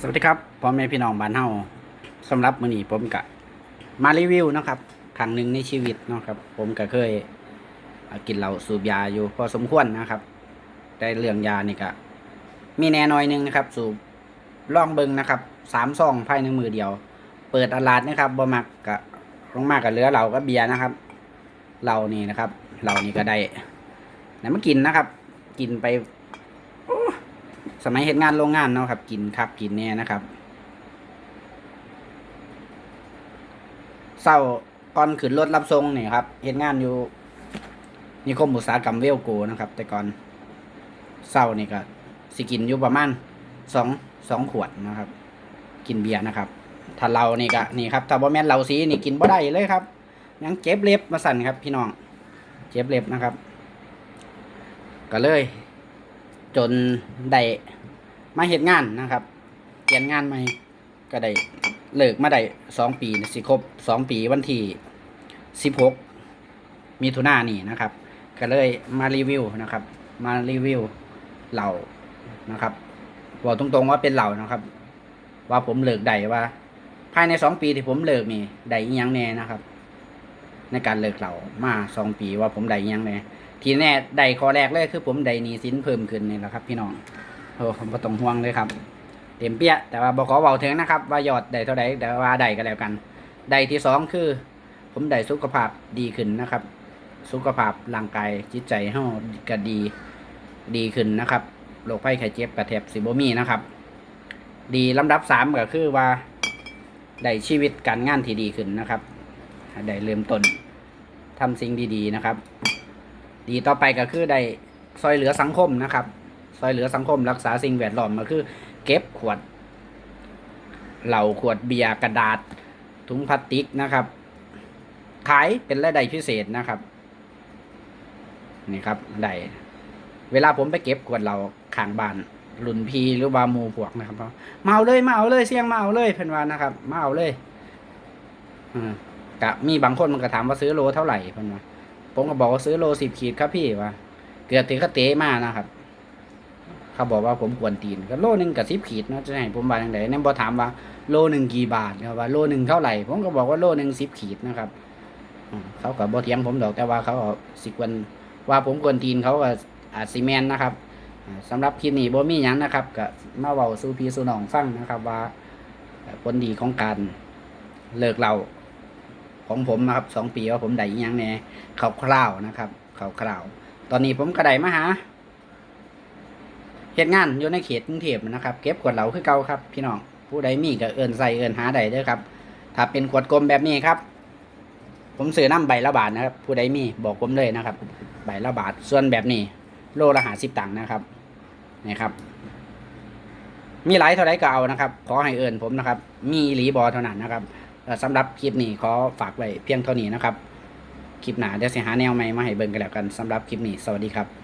สวัสดีครับพ่อแม่พี่น้องบ้านเฮาสำหรับมื้อนี้ผมกะมารีวิวนะครับครั้งหนึ่งในชีวิตนะครับ ผมก็เคยกินเหล้าสูบยาอยู่พอสมควรนะครับแต่เรื่องยานี่ก็มีแน่น้อยหนึงนะครับ สูบลองเบิงนะครับสามซองภายในมือเดียว เปิดตลาดนะครับบ่มักกะลงมากกับเหลือเหล้ากับเบียร์นะครับเหล้านี่นะครับเหล้านี่ก็ได้ไหนมากินนะครับ กินไป สมัยเห็นงานโรงงานเนาะครับ กินครับกินแน่นะครับเศร้าก่อนขึ้นรถรับส่งเนี่ยครับเห็นงานอยู่นิคมอุตสาหกรรมเวลโกนะครับ แต่ก่อนเศร้านี่ก็สิกินอยู่ประมาณสองสองขวดนะครับ กินเบียร์นะครับ ถ้าเรานี่ก็นี่ครับถ้าบ่แม่นเราสีนี่กินบ่ได้เลยครับยังเจ็บเล็บมาสั่นครับ พี่น้องเจ็บเล็บนะครับ ก็เลย จนได้มาเห็นงานนะครับเปลี่ยนงานใหม่ก็ได้เลิกมาได้สองปีสิครบสองปีวันที่สิบหกมีทุนานี่นะครับ ก็เลยมารีวิวนะครับ มารีวิวเหล่านะครับบอกตรงๆว่าเป็นเหล่านะครับ ว่าผมเลิกได้ว่า ภายในสองปีที่ผมเลิกนี่ได้ยังแน่นะครับ ในการเลิกเหล่ามาสองปีว่าผมได้ยังแน่ทีแน่ได้ข้อแรกเลยคือผมได้หนี้สินเพิ่มขึ้นนี่แหละครับ พี่น้องโอ้ผมบ่ต้องห่วงเลยครับ เต็มเปี้ย แต่ว่าบอกขอเบาถึงนะครับ ว่ายอดได้เท่าใดแต่ว่าได้ก็แล้วกันได้ที่สองคือ ผมได้สุขภาพดีขึ้นนะครับ สุขภาพร่างกายจิตใจเฮาก็ดีดีขึ้นนะครับโรคภัยไข้เจ็บกระแทบสิบมีนะครับ ดีลำดับสามก็คือว่าได้ชีวิตการงานที่ดีขึ้นนะครับ ได้เริ่มต้นทำสิ่งดีๆนะครับ ดีต่อไปก็คือได้ซอยเหลือสังคมนะครับ ซอยเหลือสังคมรักษาสิ่งแวดล้อมก็คือ เก็บขวด เหล่าขวดเบียร์กระดาษถุงพลาสติกนะครับ ขายเป็นรายได้พิเศษนะครับ นี่ครับได้เวลาผมไปเก็บขวดเหล่าข้างบ้านรุ่นพีหรือว่ามูพวกนะครับมาเอาเลยมาเอาเลยเสียงมาเอาเลยเพิ่นว่านะครับ มาเอาเลย อืม กะมีบางคนมันก็ถามว่าซื้อโลเท่าไหร่เพิ่นว่าผมก็บอกว่าซื้อโลสิบขีดครับพี่ว่าเกือบถึงกเตะมานะครับ เขาบอกว่าผมควรตีนก็โลหนึ่งกับสิบขีดเนาะจะให้ผมว่าอย่างไรนั่นบอถามว่าโลหนึ่งกี่บาทครับว่าโลหนึ่งเท่าไหร่ผมก็บอกว่าโลหนึ่งสิบขีดนะครับเขาก็บอเถียงผมดอกแต่ว่าเขาสิควรว่าผมควรตีนเขาก็อาซีเมนนะครับอ่าสำหรับคลิปนี้บ่มีหยังนะครับก็มาเว้าสู่พี่สู่น้องฟังนะครับว่าผลดีของการเลิกเหล้า ของผมนะครับสองปีว่าผมได้ยังแหน่คร่าวๆนะครับคร่าวๆตอนนี้ผมกระไดมาหาเหตุงานอยู่ในเขตกรุงเทพนะครับ เก็บขวดเหลาคือเก่าครับ พี่น้องผู้ใดมีก็เอินใส่เอินหาได้เด้อครับ ถ้าเป็นขวดกลมแบบนี้ครับ ผมซื้อน้ำใบละบาทนะครับ ผู้ใดมีบอกผมเลยนะครับ ใบละบาทส่วนแบบนี้ โลละหาสิบตังค์นะครับนี่ครับ มีหลายเท่าไรก็เอานะครับ ขอให้เอินผมนะครับ มีหลีบอเท่านั้นนะครับ สำหรับคลิปนี้ขอฝากไว้เพียงเท่านี้นะครับ คลิปหนาเดี๋ยวสิหาแนวใหม่มาให้เบิ่งกันแล้วกันสำหรับคลิปนี้สวัสดีครับ